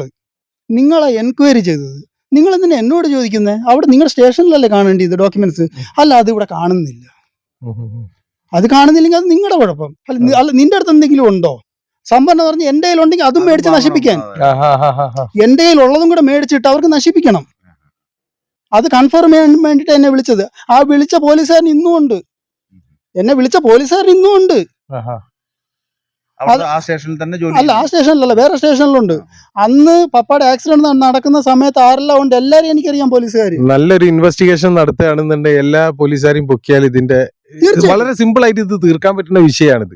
നിങ്ങളെ എൻക്വയറി ചെയ്തത്. നിങ്ങൾ എന്തിനാ എന്നോട് ചോദിക്കുന്നത് അവിടെ നിങ്ങളുടെ സ്റ്റേഷനിലല്ലേ കാണേണ്ടി കാണേണ്ടത് ഡോക്യുമെന്റ്സ്? അല്ല അത് ഇവിടെ കാണുന്നില്ല. അത് കാണുന്നില്ലെങ്കിൽ അത് നിങ്ങളുടെ കുഴപ്പം. അല്ല അല്ല നിന്റെ അടുത്ത് എന്തെങ്കിലും ഉണ്ടോ? സംഭരണം എന്ന് പറഞ്ഞാൽ എന്റെ കയ്യിലുണ്ടെങ്കിൽ അതും മേടിച്ച് നശിപ്പിക്കാൻ. എന്റെ കയ്യിലുള്ളതും കൂടെ മേടിച്ചിട്ട് അവർക്ക് നശിപ്പിക്കണം. അത് കൺഫേം ചെയ്യാൻ വേണ്ടിയിട്ട് എന്നെ വിളിച്ചത്. ആ വിളിച്ച പോലീസുകാരൻ ഇന്നും ഉണ്ട്. എന്നെ വിളിച്ച പോലീസുകാരൻ ഇന്നും ഉണ്ട്. അല്ല ആ സ്റ്റേഷനിലല്ല വേറെ സ്റ്റേഷനിലുണ്ട്. അന്ന് പപ്പയുടെ ആക്സിഡന്റ് നടക്കുന്ന സമയത്ത് ആരെല്ലാം ഉണ്ട്? എല്ലാരും എനിക്കറിയാം പോലീസുകാർ നല്ലൊരു ഇൻവെസ്റ്റിഗേഷൻ നടത്തുകയാണെന്നുണ്ടെങ്കിൽ എല്ലാ പോലീസുകാരെയും പൊക്കിയാൽ ഇതിന്റെ വളരെ സിമ്പിൾ ആയിട്ട് ഇത് തീർക്കാൻ പറ്റുന്ന വിഷയമാണിത്.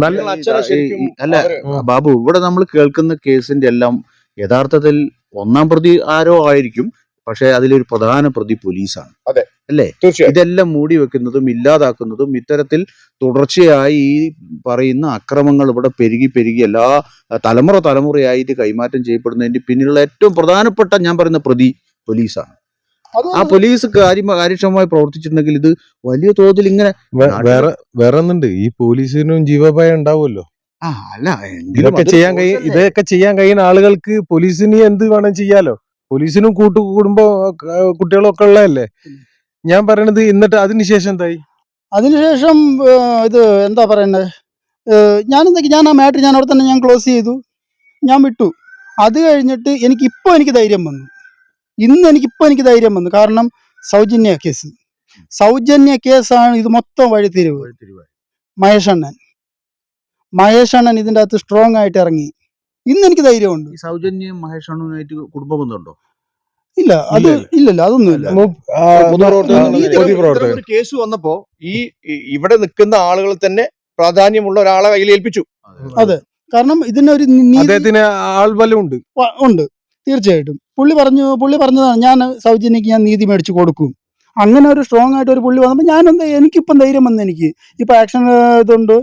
നല്ല നല്ല അച്ഛനെ ശരിക്കും അല്ല ബാബു ഇവിടെ നമ്മൾ കേൾക്കുന്ന കേസിന്റെ എല്ലാം യഥാർത്ഥത്തിൽ ഒന്നാം പ്രതി ആരോ ആയിരിക്കും പക്ഷെ അതിലൊരു പ്രധാന പ്രതി പോലീസാണ്. അതെ. അല്ലേ? ഇതെല്ലാം മൂടി വെക്കുന്നതും ഇല്ലാതാക്കുന്നതും ഇത്തരത്തിൽ തുടർച്ചയായി ഈ പറയുന്ന അക്രമങ്ങൾ ഇവിടെ പെരുകി പെരുകി എല്ലാ തലമുറ തലമുറയായിട്ട് കൈമാറ്റം ചെയ്യപ്പെടുന്നതിന്റെ പിന്നിലുള്ള ഏറ്റവും പ്രധാനപ്പെട്ട ഞാൻ പറയുന്ന പ്രതി പോലീസാണ്. ആ പോലീസ് കാര്യം കാര്യക്ഷമമായി പ്രവർത്തിച്ചിട്ടുണ്ടെങ്കിൽ ഇത് വലിയ തോതിൽ ഇങ്ങനെ വേറെ വേറെ ഒന്നുണ്ട് ഈ പോലീസിനും ജീവഭയം ഉണ്ടാവുമല്ലോ. അല്ല ഇതൊക്കെ ചെയ്യാൻ കഴിയും ഇതൊക്കെ ചെയ്യാൻ കഴിയുന്ന ആളുകൾക്ക് പോലീസിന് എന്ത് വേണം ചെയ്യാലോ? പോലീസിനും കൂട്ടു കുടുംബ കുട്ടികളും ഒക്കെ ഉള്ളതല്ലേ? ഞാൻ പറയണത് എന്നിട്ട് അതിനുശേഷം എന്തായി? അതിനുശേഷം ഇത് എന്താ പറയണ്ടത് ഞാൻ എന്തൊക്കെ ഞാൻ ആ മാറ്റർ ഞാൻ അവിടെ തന്നെ ഞാൻ ക്ലോസ് ചെയ്തു. ഞാൻ വിട്ടു. അത് കഴിഞ്ഞിട്ട് എനിക്ക് ഇപ്പോൾ എനിക്ക് ധൈര്യം വന്നു. ഇന്ന് എനിക്ക് ഇപ്പോൾ എനിക്ക് ധൈര്യം വന്നു. കാരണം സൗജന്യ കേസ്. സൗജന്യ കേസാണ് ഇത് മൊത്തം വഴിത്തിരിവ്. മഹേഷ് അണ്ണൻ മഹേഷ് അണ്ണൻ ഇതിന്റെ അകത്ത് സ്ട്രോങ് ആയിട്ട് ഇറങ്ങി. ഇന്ന് എനിക്ക് ധൈര്യമുണ്ട് സൗജന്യം മഹേഷ് അണ്ണനുമായിട്ട് കുടുംബ ബന്ധമുണ്ടോ ഇല്ല അത് ഇല്ല, ഇല്ലല്ല അതൊന്നുമില്ല കേസ് വന്നപ്പോ ഈ ഈ- ഇവിടെ നിൽക്കുന്ന ആളുകൾ തന്നെ പ്രാധാന്യമുള്ള ഒരാളെ കയ്യിൽ ഏൽപ്പിച്ചു അതെ. കാരണം ഇതിനൊരു അദ്ദേഹത്തിന് ആൾബലമുണ്ട്. ഉണ്ട്. തീർച്ചയായിട്ടും. പുള്ളി പറഞ്ഞു പുള്ളി പറഞ്ഞതാണ് ഞാൻ സൗജന്യക്ക് ഞാൻ നീതി മേടിച്ച് കൊടുക്കും. അങ്ങനെ ഒരു സ്ട്രോങ് ആയിട്ട് ഒരു പുള്ളി വന്നപ്പോൾ ഞാൻ എന്താ എനിക്കിപ്പം ധൈര്യം വന്നു എനിക്ക്. ഇപ്പം ആക്ഷൻ ഇതുണ്ട്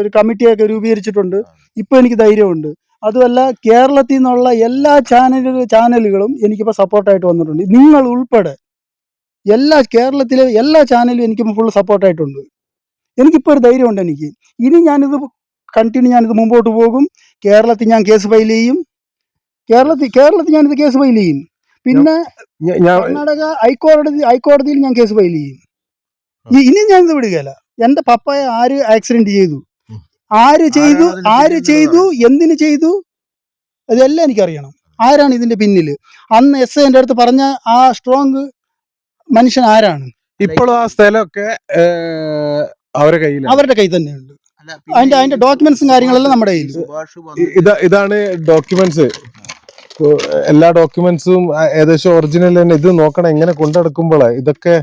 ഒരു കമ്മിറ്റിയൊക്കെ രൂപീകരിച്ചിട്ടുണ്ട്. ഇപ്പം എനിക്ക് ധൈര്യമുണ്ട്. അതുമല്ല കേരളത്തിൽ നിന്നുള്ള എല്ലാ ചാനലുകൾ ചാനലുകളും എനിക്കിപ്പോൾ സപ്പോർട്ടായിട്ട് വന്നിട്ടുണ്ട്. നിങ്ങൾ ഉൾപ്പെടെ എല്ലാ കേരളത്തിലെ എല്ലാ ചാനലും എനിക്കിപ്പോൾ ഫുൾ സപ്പോർട്ടായിട്ടുണ്ട് എനിക്കിപ്പോൾ ഒരു ധൈര്യമുണ്ട് എനിക്ക്. ഇനി ഞാനിത് കണ്ടിന്യൂ ഞാനിത് മുമ്പോട്ട് പോകും. കേരളത്തിൽ ഞാൻ കേസ് ഫയൽ ചെയ്യും. കേരളത്തിൽ കേരളത്തിൽ ഞാനിത് കേസ് ഫയൽ ചെയ്യും. പിന്നെ ഞാൻ കർണാടക ഹൈക്കോടതി ഹൈക്കോടതിയിൽ ഞാൻ കേസ് ഫയൽ ചെയ്യും. ഇനി ഞാൻ ഇത് വിടുകയല്ല. എന്റെ പപ്പയെ ആര് ആക്സിഡന്റ് ചെയ്തു? ആര് ചെയ്തു? ആര് ചെയ്തു? എന്തിനു ചെയ്തു? അതെല്ലാം എനിക്കറിയണം. ആരാണ് ഇതിന്റെ പിന്നിൽ അന്ന് എസ് എന്റെ അടുത്ത് പറഞ്ഞ ആ സ്ട്രോങ് മനുഷ്യൻ ആരാണ്? ഇപ്പോഴും ആ സ്ഥലമൊക്കെ അവരുടെ കയ്യിൽ അവരുടെ കയ്യിൽ തന്നെയുണ്ട്. അതിന്റെ അതിന്റെ ഡോക്യുമെന്റ്സും കാര്യങ്ങളെല്ലാം നമ്മുടെ കയ്യിൽ ഇതാണ് ഡോക്യുമെന്റ്സ് എല്ലാ ഡോക്യുമെന്റ്സും ഏകദേശം ഒറിജിനൽ തന്നെ. ഇത് നോക്കണം എങ്ങനെ കൊണ്ടെടുക്കുമ്പോഴാ ഇതൊക്കെ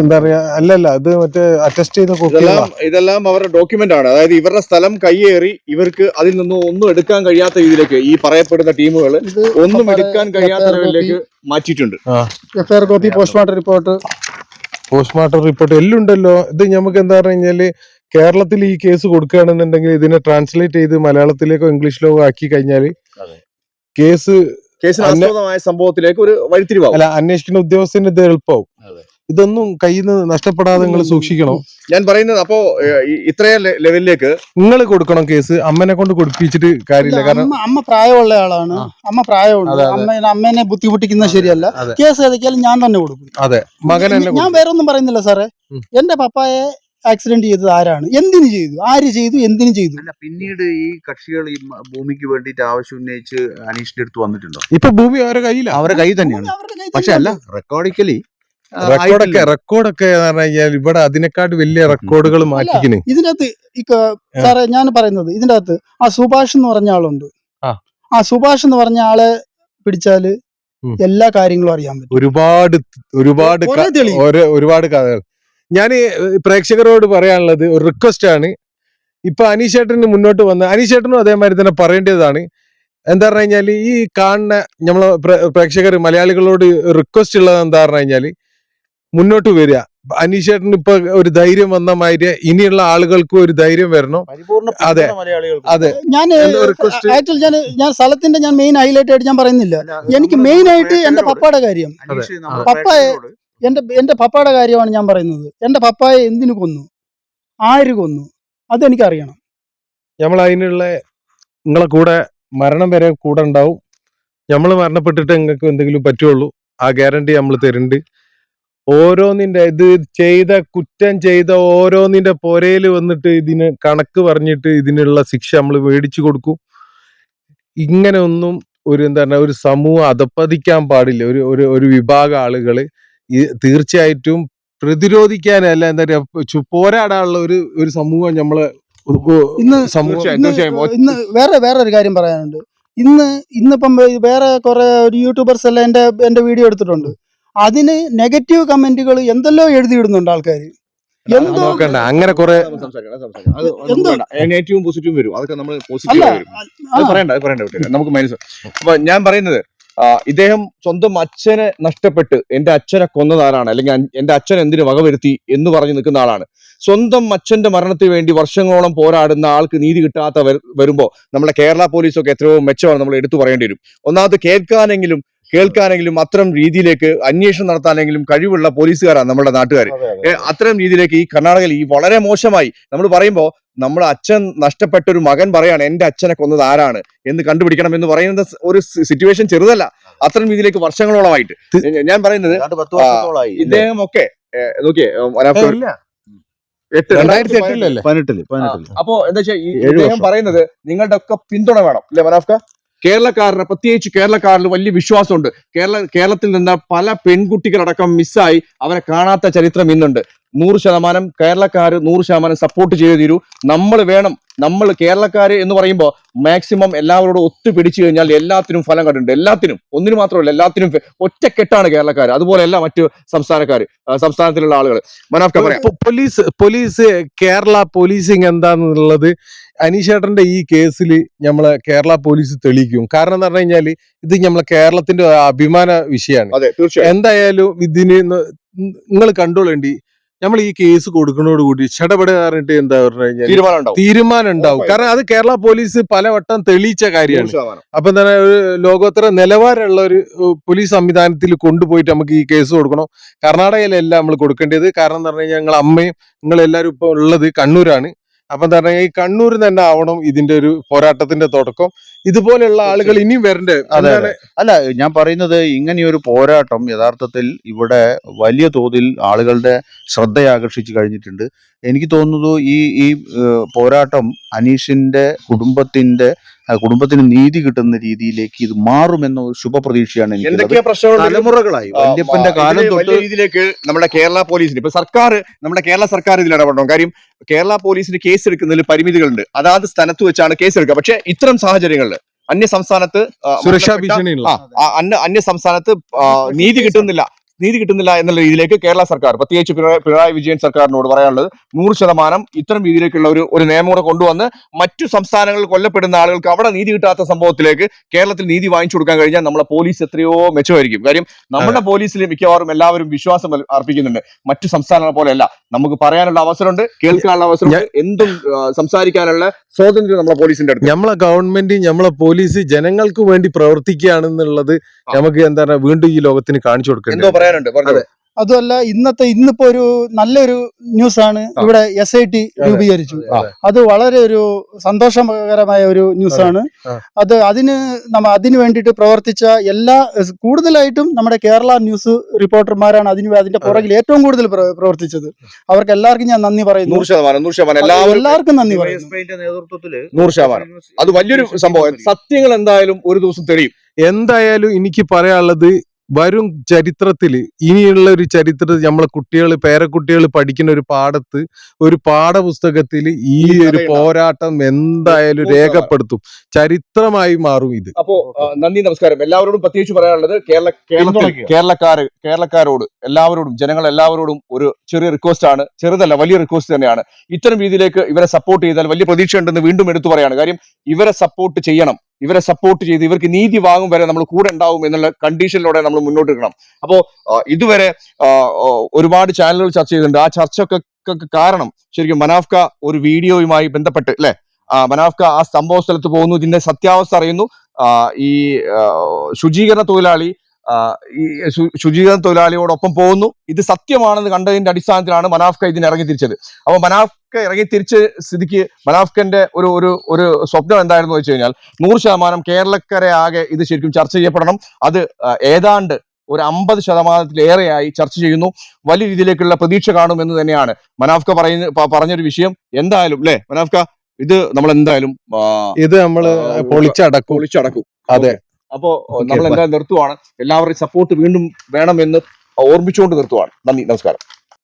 എന്താ പറയാ അല്ലല്ല ഇത് മറ്റേ അറ്റസ്റ്റ് ചെയ്ത ഇതെല്ലാം ഇതെല്ലാം അവരുടെ ഡോക്യുമെന്റ് ആണ്. അതായത് ഇവരുടെ സ്ഥലം കയ്യേറി ഇവർക്ക് അതിൽ നിന്നും ഒന്നും എടുക്കാൻ കഴിയാത്ത രീതിയിലേക്ക് ഈ പറയപ്പെടുന്ന ടീമുകൾ ഒന്നും എടുക്കാൻ കഴിയാത്ത രീതിയിലേക്ക് ലെവലിലേക്ക് മാറ്റിയിട്ടുണ്ട്. FIR copy postmortem report postmortem report എല്ലാം ഉണ്ടല്ലോ ഇത് നമുക്ക് എന്താ പറഞ്ഞു കഴിഞ്ഞാൽ കേരളത്തിൽ ഈ കേസ് കൊടുക്കുകയാണെന്നുണ്ടെങ്കിൽ ഇതിനെ ട്രാൻസ്ലേറ്റ് ചെയ്ത് മലയാളത്തിലേക്കോ ഇംഗ്ലീഷിലോ ആക്കി കഴിഞ്ഞാൽ അതെ. കേസ് കേസിന് അന്ന- ആസ്പദമായ സംഭവത്തിലേക്ക് ഒരു വഴിത്തിരിവാകും. അല്ല അന്വേഷിക്കുന്ന ഉദ്യോഗസ്ഥന് ഇത് എളുപ്പമാവും. അതെ. ഇതൊന്നും കയ്യിൽ നിന്ന് നഷ്ടപ്പെടാതെ നിങ്ങൾ സൂക്ഷിക്കണം. ഞാൻ പറയുന്നത് അപ്പോ ഏഹ്, ഈ- ഇത്രയും ലെ- ലെവലിലേക്ക് നിങ്ങൾ കൊടുക്കണം കേസ്. അമ്മനെ കൊണ്ട് കൊടുപ്പിച്ചിട്ട് കാര്യമില്ല. കാരണം അമ്മ അമ്മ പ്രായമുള്ള ആളാണ്. ആ. അമ്മ പ്രായമുണ്ട്. അതെ, അതെ. അമ്മ അമ്മേനെ ബുദ്ധിമുട്ടിക്കുന്നത് ശരിയല്ല. അതെ. കേസ് ഏതൊക്കെയാലും ഞാൻ തന്നെ കൊടുക്കും. അതെ മകൻ എന്നെ ഞാൻ വേറെ ഒന്നും പറയുന്നില്ല സാറേ. ഉം. എന്റെ പപ്പായെ ആക്സിഡന്റ് ചെയ്തത് ആരാണ്? എന്തിനു ചെയ്തു? ആര് ചെയ്തു? എന്തിനു ചെയ്തു? അല്ല പിന്നീട് ഈ കക്ഷികൾ ഈ മ- ഭൂമിക്ക് വേണ്ടിയിട്ട് ആവശ്യം ഉന്നയിച്ച് അനീഷിന്റെ അടുത്ത് വന്നിട്ടുണ്ടോ? ഇപ്പൊ ഭൂമി അവരുടെ കയ്യില. അവരുടെ കൈ തന്നെയാണ്. അവരുടെ കയ്യിൽ പക്ഷെ അല്ല റെക്കോർഡിക്കലി റെക്കോർഡൊക്കെ റെക്കോർഡൊക്കെ എന്ന് പറഞ്ഞു കഴിഞ്ഞാൽ ഇവിടെ അതിനെക്കാട്ട് വലിയ റെക്കോർഡുകൾ മാറ്റിക്കണ് ഇതിനകത്ത് അകത്ത് ഈ ക- സാറേ ഞാൻ പറയുന്നത് ഇതിന്റെ അകത്ത് ആ സുഭാഷ് എന്ന് പറഞ്ഞ ആളുണ്ട്. ആ. ആ സുഭാഷ് എന്ന് പറഞ്ഞ ആളെ പിടിച്ചാൽ ഉം. എല്ലാ കാര്യങ്ങളും അറിയാൻ പറ്റും. ഒരുപാട് ഒരുപാട് ക- തെളിവ്. ഒരുപാട് കഥകൾ. ഞാൻ പ്രേക്ഷകരോട് പറയാനുള്ളത് ഒരു റിക്വസ്റ്റ് ആണ്. ഇപ്പൊ അനീഷേട്ടന് മുന്നോട്ട് വന്ന് അനീഷേട്ടനും അതേമാതിരി തന്നെ പറയേണ്ടതാണ്. എന്താ പറഞ്ഞു കഴിഞ്ഞാൽ ഈ കാണുന്ന നമ്മളെ പ്രേക്ഷകർ മലയാളികളോട് റിക്വസ്റ്റ് ഉള്ളത് എന്താ പറഞ്ഞു കഴിഞ്ഞാൽ മുന്നോട്ട് വരിക. അനീഷേട്ടന് ഇപ്പൊ ഒരു ധൈര്യം വന്ന മാതിരി ഇനിയുള്ള ആളുകൾക്കും ഒരു ധൈര്യം വരണം. പരിപൂർണ അതെ. മലയാളികൾക്ക്. അതെ. ഞാൻ റിക്വസ്റ്റ് ഞാൻ ഞാൻ സ്ഥലത്തിന്റെ ഞാൻ മെയിൻ ഹൈലൈറ്റ് ആയിട്ട് ഞാൻ പറയുന്നില്ല. എനിക്ക് മെയിൻ ആയിട്ട് എന്റെ പപ്പയുടെ കാര്യം. അനീഷ് എന്റെ എന്റെ പപ്പയുടെ കാര്യമാണ് ഞാൻ പറയുന്നത്. എന്റെ പപ്പായെ എന്തിനു കൊന്നു? ആര് കൊന്നു? അതെനിക്കറിയണം. നമ്മൾ അതിനുള്ള നിങ്ങളെ കൂടെ മരണം വരെ കൂടെ ഉണ്ടാവും. നമ്മൾ മരണപ്പെട്ടിട്ട് നിങ്ങൾക്ക് എന്തെങ്കിലും പറ്റുള്ളൂ. ആ ഗ്യാരണ്ടി നമ്മൾ തരുന്നുണ്ട്. ഓരോന്നിന്റെ ഇത് ചെയ്ത കുറ്റം ചെയ്ത ഓരോന്നിന്റെ പുരയിൽ വന്നിട്ട് ഇതിന് കണക്ക് പറഞ്ഞിട്ട് ഇതിനുള്ള ശിക്ഷ നമ്മൾ മേടിച്ചു കൊടുക്കും. ഇങ്ങനെ ഒന്നും ഒരു എന്താ പറയുക ഒരു സമൂഹം അധപ്പതിക്കാൻ പാടില്ല. ഒരു ഒരു ഒരു വിഭാഗം ആളുകൾ ഈ തീർച്ചയായിട്ടും പ്രതിരോധിക്കാനല്ല എന്താ പറയുക ചു- പോരാടാനുള്ള ഒരു ഒരു സമൂഹം നമ്മൾ ഇന്ന് ഇന്ന് വേറെ വേറെ ഒരു കാര്യം പറയാനുണ്ട്. ഇന്ന് ഇന്നിപ്പം വേറെ കുറെ ഒരു യൂട്യൂബേഴ്സ് എല്ലാം എന്റെ എന്റെ വീഡിയോ എടുത്തിട്ടുണ്ട്. അതിന് നെഗറ്റീവ് കമന്റുകൾ എന്തെല്ലോ എഴുതിയിടുന്നുണ്ട് ആൾക്കാർ എന്തോ നോക്കണ്ട അങ്ങനെ കുറെ എന്തോ- നെഗറ്റീവും പോസിറ്റീവും വരും. അതൊക്കെ നമ്മൾ പോസിറ്റീവ് അത് പറയണ്ട അത് പറയണ്ട വിട്ടില്ല. നമുക്ക് മനസ്സിലാവും അപ്പൊ ഞാൻ പറയുന്നത് ഇദ്ദേഹം സ്വന്തം അച്ഛനെ നഷ്ടപ്പെട്ട് എന്റെ അച്ഛനെ കൊന്നതാരാണ്? അല്ലെങ്കിൽ എന്റെ എന്റെ അച്ഛൻ എന്തിനു വകവരുത്തി എന്ന് പറഞ്ഞു നിൽക്കുന്ന ആളാണ്. സ്വന്തം അച്ഛന്റെ മരണത്തിന് വേണ്ടി വർഷങ്ങളോളം പോരാടുന്ന ആൾക്ക് നീതി കിട്ടാത്ത വരുമ്പോൾ വരുമ്പോ നമ്മുടെ കേരള പോലീസൊക്കെ എത്രയോ മെച്ചമാണ് നമ്മൾ എടുത്തു പറയേണ്ടി വരും. ഒന്നാമത് കേൾക്കാനെങ്കിലും കേൾക്കാനെങ്കിലും അത്തരം രീതിയിലേക്ക് അന്വേഷണം നടത്താനെങ്കിലും കഴിവുള്ള പോലീസുകാരാണ് നമ്മുടെ നാട്ടുകാർ അത്തരം രീതിയിലേക്ക് ഈ കർണാടകയിൽ ഈ വളരെ മോശമായി നമ്മൾ പറയുമ്പോ നമ്മുടെ അച്ഛൻ നഷ്ടപ്പെട്ട ഒരു മകൻ പറയാണ് എന്റെ അച്ഛനെ കൊന്നത് ആരാണ്? എന്ന് കണ്ടുപിടിക്കണം എന്ന് പറയുന്ന ഒരു സിറ്റുവേഷൻ ചെറുതല്ല. അത്തരം രീതിയിലേക്ക് വർഷങ്ങളോളമായിട്ട്. ഞാൻ പറയുന്നത്? ഇദ്ദേഹം ഒക്കെ അപ്പൊ നോക്കിയേ എട്ട് രണ്ടായിരത്തി എട്ടിലല്ലേ പതിനെട്ടിൽ അപ്പോ എന്താ വെച്ചാൽ ഇദ്ദേഹം പറയുന്നത് നിങ്ങളുടെ ഒക്കെ പിന്തുണ വേണം. അല്ലെ മനാഫ്ക? കേരളക്കാരന് പ്രത്യേകിച്ച് കേരളക്കാരിൽ വലിയ വിശ്വാസമുണ്ട്. കേരള കേരളത്തിൽ നിന്ന് പല പെൺകുട്ടികളടക്കം മിസ്സായി അവരെ കാണാത്ത ചരിത്രം ഇന്നുണ്ട്. നൂറ് ശതമാനം കേരളക്കാർ നൂറ് ശതമാനം സപ്പോർട്ട് ചെയ്തു തീരൂ. നമ്മൾ വേണം നമ്മൾ കേരളക്കാര് എന്ന് പറയുമ്പോൾ മാക്സിമം എല്ലാവരോടും ഒത്തുപിടിച്ചു കഴിഞ്ഞാൽ എല്ലാത്തിനും ഫലം കണ്ടിട്ടുണ്ട്. എല്ലാത്തിനും ഒന്നിനു മാത്രമല്ല എല്ലാത്തിനും ഒറ്റക്കെട്ടാണ് കേരളക്കാർ അതുപോലെയല്ല മറ്റു സംസ്ഥാനക്കാർ സംസ്ഥാനത്തിലുള്ള ആളുകൾ Manaf police police Kerala policing എന്താന്നുള്ളത് അനീഷേട്ടന്റെ ഈ കേസിൽ നമ്മളെ കേരള പോലീസ് തെളിയിക്കും. കാരണം എന്ന് പറഞ്ഞു കഴിഞ്ഞാൽ ഇത് നമ്മളെ കേരളത്തിന്റെ അഭിമാന വിഷയമാണ്. എന്തായാലും ഇതിന് നിങ്ങൾ കണ്ടോളേണ്ടി. നമ്മൾ ഈ കേസ് കൊടുക്കുന്നതോടുകൂടി ചടപട പറഞ്ഞിട്ട് എന്താ പറഞ്ഞു കഴിഞ്ഞാൽ തീരുമാനം ഉണ്ടാവും. തീരുമാനം ഉണ്ടാവും കാരണം അത് കേരള പോലീസ് പലവട്ടം തെളിയിച്ച കാര്യമാണ്. അപ്പൊ തന്നെ ഒരു ലോകോത്തര നിലവാരമുള്ള ഒരു പോലീസ് സംവിധാനത്തിൽ കൊണ്ടുപോയിട്ട് നമുക്ക് ഈ കേസ് കൊടുക്കണം. കർണാടകയിലല്ല നമ്മൾ കൊടുക്കേണ്ടത്. കാരണം എന്ന് പറഞ്ഞു കഴിഞ്ഞാൽ ഞങ്ങൾ അമ്മയും നിങ്ങൾ എല്ലാവരും ഇപ്പൊ ഉള്ളത് കണ്ണൂരാണ്. അപ്പൊ എന്താ പറഞ്ഞാൽ ഈ കണ്ണൂർ തന്നെ ആവണം ഇതിന്റെ ഒരു പോരാട്ടത്തിന്റെ തുടക്കം. ഇതുപോലെയുള്ള ആളുകൾ ഇനിയും വരണ്ടേ? അതെ, അല്ല ഞാൻ പറയുന്നത് ഇങ്ങനെയൊരു പോരാട്ടം യഥാർത്ഥത്തിൽ ഇവിടെ വലിയ തോതിൽ ആളുകളുടെ ശ്രദ്ധയാകർഷിച്ചു കഴിഞ്ഞിട്ടുണ്ട്. എനിക്ക് തോന്നുന്നു ഈ ഈ പോരാട്ടം അനീഷിന്റെ കുടുംബത്തിന്റെ കുടുംബത്തിന് നീതി കിട്ടുന്ന രീതിയിലേക്ക് ഇത് മാറുമെന്ന ഒരു ശുഭപ്രതീക്ഷയാണ് എനിക്ക് തലമുറകളായി. വല്യപ്പന്റെ കാലം തൊട്ട് രീതിയിലേക്ക് നമ്മുടെ കേരള പോലീസിന് ഇപ്പൊ സർക്കാർ നമ്മുടെ കേരള സർക്കാർ ഇതിൽ ഇടപെടണം കാര്യം കേരള പോലീസിന് കേസ് എടുക്കുന്നതിൽ പരിമിതികളുണ്ട്. അതാത് സ്ഥലത്ത് വെച്ചാണ് കേസ് എടുക്കുക. പക്ഷെ ഇത്തരം സാഹചര്യങ്ങളിൽ അന്യ സംസ്ഥാനത്ത് സുരക്ഷാ ആ, അന്യ അന്യ സംസ്ഥാനത്ത് നീതി കിട്ടുന്നില്ല. നീതി കിട്ടുന്നില്ല എന്നുള്ള രീതിയിലേക്ക് കേരള സർക്കാർ പ്രത്യേകിച്ച് പിണറായി വിജയൻ സർക്കാരിനോട് പറയാനുള്ളത് നൂറ് ശതമാനം ഇത്തരം രീതിയിലേക്കുള്ള ഒരു ഒരു നിയമം കൂടെ കൊണ്ടുവന്ന് മറ്റു സംസ്ഥാനങ്ങളിൽ കൊല്ലപ്പെടുന്ന ആളുകൾക്ക് അവിടെ നീതി കിട്ടാത്ത സംഭവത്തിലേക്ക് കേരളത്തിൽ നീതി വാങ്ങിച്ചു കൊടുക്കാൻ കഴിഞ്ഞാൽ നമ്മളെ പോലീസ് എത്രയോ മെച്ചമായിരിക്കും. കാര്യം നമ്മുടെ പോലീസിൽ മിക്കവാറും എല്ലാവരും വിശ്വാസം അർപ്പിക്കുന്നുണ്ട്. മറ്റു സംസ്ഥാനങ്ങളെ പോലെയല്ല. നമുക്ക് പറയാനുള്ള അവസരമുണ്ട് കേൾക്കാനുള്ള അവസരം എന്തും സംസാരിക്കാനുള്ള സ്വാതന്ത്ര്യം നമ്മളെ പോലീസിന്റെ അടുത്ത്. നമ്മളെ ഗവൺമെന്റ് നമ്മളെ പോലീസ് ജനങ്ങൾക്ക് വേണ്ടി പ്രവർത്തിക്കുകയാണെന്നുള്ളത് നമുക്ക് എന്താ പറയുക വീണ്ടും ഈ ലോകത്തിന് കാണിച്ചു കൊടുക്കുന്നത് എന്തോ പറയാനുണ്ട്. അതുമല്ല ഇന്നത്തെ ഇന്നിപ്പോ ഒരു നല്ലൊരു ന്യൂസ് ആണ് ഇവിടെ എസ് ഐ ടി രൂപീകരിച്ചു. ആ. അത്. വളരെ ഒരു സന്തോഷകരമായ ഒരു ന്യൂസ് ആണ് അത് അതിന് നമ്മ അതിന് വേണ്ടിയിട്ട് പ്രവർത്തിച്ച എല്ലാ കൂടുതലായിട്ടും നമ്മുടെ കേരള ന്യൂസ് റിപ്പോർട്ടർമാരാണ് അതിന് അതിന്റെ പുറകിൽ ഏറ്റവും കൂടുതൽ പ്രവർത്തിച്ചത്. അവർക്ക് എല്ലാവർക്കും ഞാൻ നന്ദി പറയുന്നു. എല്ലാവർക്കും നന്ദി പറയുന്നു. അത് വലിയൊരു സംഭവം. സത്യങ്ങൾ എന്തായാലും ഒരു ദിവസം തെളിയും. എന്തായാലും എനിക്ക് പറയാനുള്ളത് വരും ചരിത്രത്തിൽ ഇനിയുള്ള ഒരു ചരിത്രത്തിൽ നമ്മളെ കുട്ടികൾ പേരക്കുട്ടികൾ പഠിക്കുന്ന ഒരു പാഠത്ത് ഒരു പാഠപുസ്തകത്തിൽ ഈ ഒരു പോരാട്ടം എന്തായാലും രേഖപ്പെടുത്തും. ചരിത്രമായി മാറും ഇത്. അപ്പോ നന്ദി നമസ്കാരം. എല്ലാവരോടും പ്രത്യേകിച്ച് പറയാനുള്ളത് കേരള കേരളത്തിൽ. കേരളക്കാര് കേരളക്കാരോട് എല്ലാവരോടും ജനങ്ങൾ എല്ലാവരോടും ഒരു ചെറിയ റിക്വസ്റ്റ് ആണ്. ചെറുതല്ല വലിയ റിക്വസ്റ്റ് തന്നെയാണ്. ഇത്തരം രീതിയിലേക്ക് ഇവരെ സപ്പോർട്ട് ചെയ്താൽ വലിയ പ്രതീക്ഷ ഉണ്ടെന്ന് വീണ്ടും എടുത്തു പറയാണ്. കാര്യം ഇവരെ സപ്പോർട്ട് ചെയ്യണം. ഇവരെ സപ്പോർട്ട് ചെയ്ത് ഇവർക്ക് നീതി വാങ്ങും വരെ നമ്മൾ കൂടെ ഉണ്ടാവും എന്നുള്ള കണ്ടീഷനിലൂടെ നമ്മൾ മുന്നോട്ട് എടുക്കണം അപ്പോൾ ഇതുവരെ ഒരുപാട് ചാനലുകൾ ചർച്ച ചെയ്തിട്ടുണ്ട്. ആ ചർച്ചയൊക്കെ കാരണം ശരിക്കും മനാഫ്ക ഒരു വീഡിയോയുമായി ബന്ധപ്പെട്ട് അല്ലെ? മനാഫ്ക ആ സംഭവ സ്ഥലത്ത് പോകുന്നു. ഇതിന്റെ സത്യാവസ്ഥ അറിയുന്നു. ഈ ശുചീകരണ തൊഴിലാളി ഈ ശുചീകരണ തൊഴിലാളിയോടൊപ്പം പോകുന്നു. ഇത് സത്യമാണെന്ന് കണ്ടതിന്റെ അടിസ്ഥാനത്തിലാണ് മനാഫ്ക ഇതിന് ഇറങ്ങി തിരിച്ചത് അപ്പൊ മനാഫ്ക ഇറങ്ങി തിരിച്ച് സ്ഥിതിക്ക് മനാഫ്കന്റെ ഒരു ഒരു ഒരു സ്വപ്നം എന്തായിരുന്നു വെച്ച് കഴിഞ്ഞാൽ നൂറ് ശതമാനം കേരളക്കരെ ആകെ ഇത് ശരിക്കും ചർച്ച ചെയ്യപ്പെടണം. അത് ഏതാണ്ട് ഒരു അമ്പത് ശതമാനത്തിലേറെയായി ചർച്ച ചെയ്യുന്നു. വലിയ രീതിയിലേക്കുള്ള പ്രതീക്ഷ കാണുമെന്ന് തന്നെയാണ്. മനാഫ്ക പറയുന്ന പറഞ്ഞൊരു വിഷയം എന്തായാലും അല്ലെ മനാഫ്ക ഇത് നമ്മൾ എന്തായാലും ഇത് നമ്മൾ പൊളിച്ചടക്കും. പൊളിച്ചടക്കും. അതെ. അപ്പോ നമ്മൾ. എന്തായാലും നിർത്തുവാണ്. എല്ലാവരുടെയും സപ്പോർട്ട് വീണ്ടും വേണമെന്ന് ഓർമ്മിച്ചുകൊണ്ട് നിർത്തുവാണ്. നന്ദി നമസ്കാരം.